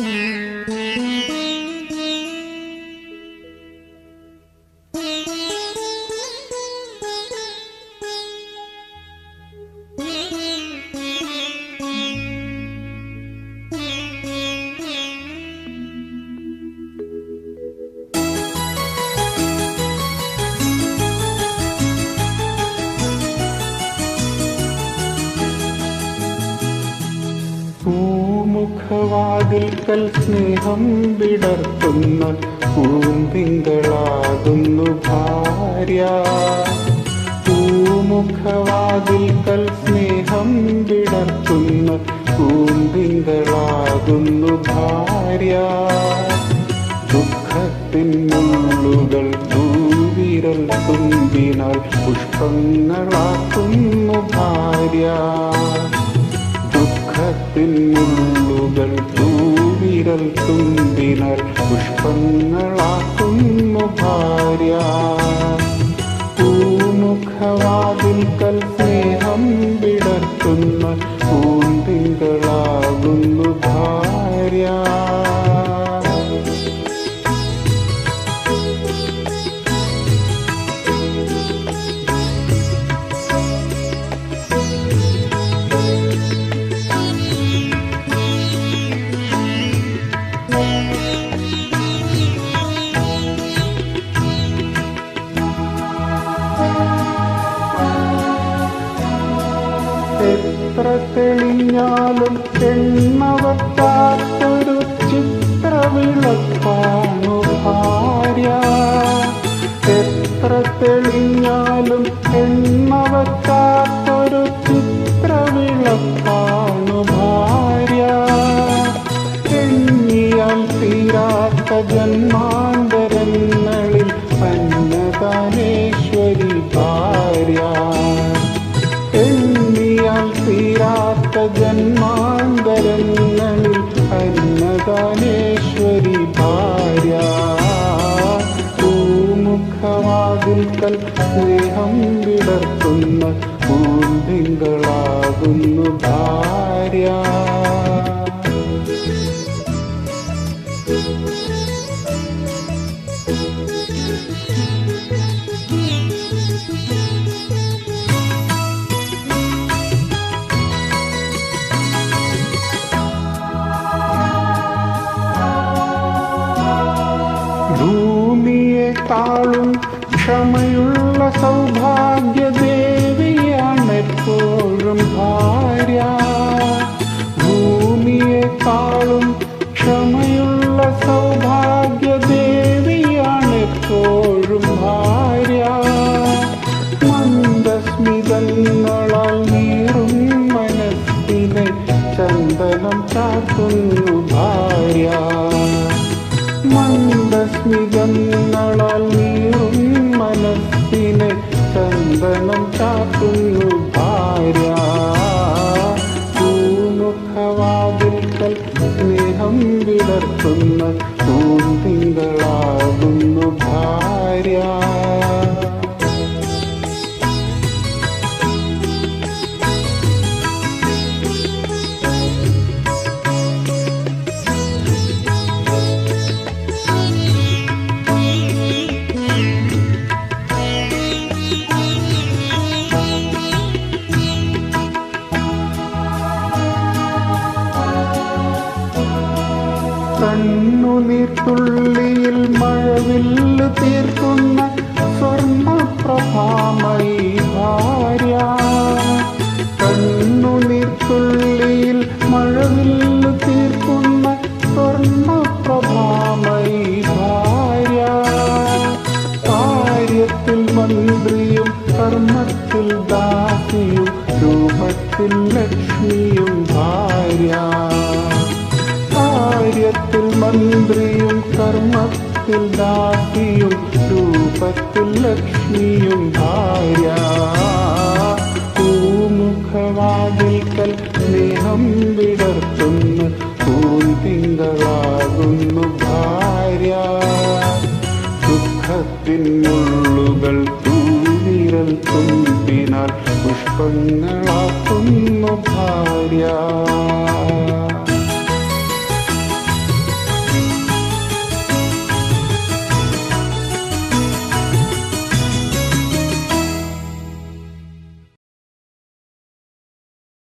Yeah. പൂമുഖവാതിൽക്കൽ സ്നേഹം വിടർത്തുന്ന പൂന്തിങ്കളാകുന്നു ഭാര്യ. പൂമുഖവാതിൽക്കൽ സ്നേഹം വിടർത്തുന്ന പൂന്തിങ്കളാകുന്നു ഭാര്യ. ദുഃഖത്തിനുള്ളുകൾ തൂവിരൽ തുമ്പിനാൽ പുഷ്പങ്ങളാക്കുന്നു ഭാര്യ. മുള്ളുകൾ തൂവിരൽ തുമ്പിനാൽ പുഷ്പങ്ങളാക്കുന്നു ഭാര്യ. நட்சத்திரத்தெளிஞாலும் தென்மவத்தால் സ്നേഹം വിടർത്തുന്ന പൂന്തിങ്കളാകുന്നു ഭാര്യ ഭൂമിയെക്കാളും ക്ഷമയുള്ള സൗഭാഗ്യദേവിയാണ് എപ്പോഴും ഭാര്യ. ഭൂമിയെക്കാളും ക്ഷമയുള്ള സൗഭാഗ്യദേവിയാണ് എപ്പോഴും ഭാര്യ. മന്ദസ്മിതങ്ങളാൽ നീറും മനസ്സിനെ ചന്ദനം ചാത്തുന്നു ഭാര്യ. മന്ദസ്മിതങ്ങളാൽ നീറും മനസ്സിനെ ചന്ദനം ചാത്തുന്നു കണ്ണുനീർത്തുള്ളിയിൽ മഴവില്ല് തീർക്കുന്ന സ്വർണപ്രഭാമയി ഭാര്യ കണ്ണുനീർത്തുള്ളിയിൽ മഴവില്ല് തീർക്കുന്ന സ്വർണപ്രഭാമയി ഭാര്യ കാര്യത്തിൽ മന്ത്രിയും കർമ്മത്തിൽ ദാസിയും രൂപത്തിൽ ലക്ഷ്മിയും ഭാര്യ. മന്ത്രിയും കർമ്മത്തിൽ ദാസിയും രൂപത്തിൽ ലക്ഷ്മിയും ഭാര്യ. പൂമുഖവാതിൽക്കൽ സ്നേഹം വിടർത്തുന്ന പൂന്തിങ്കളാകുന്നു ഭാര്യ. ദുഃഖത്തിൻ മുള്ളുകൾ തൂവിരൽ തുമ്പിനാൽ പുഷ്പങ്ങളാക്കുന്നു ഭാര്യ.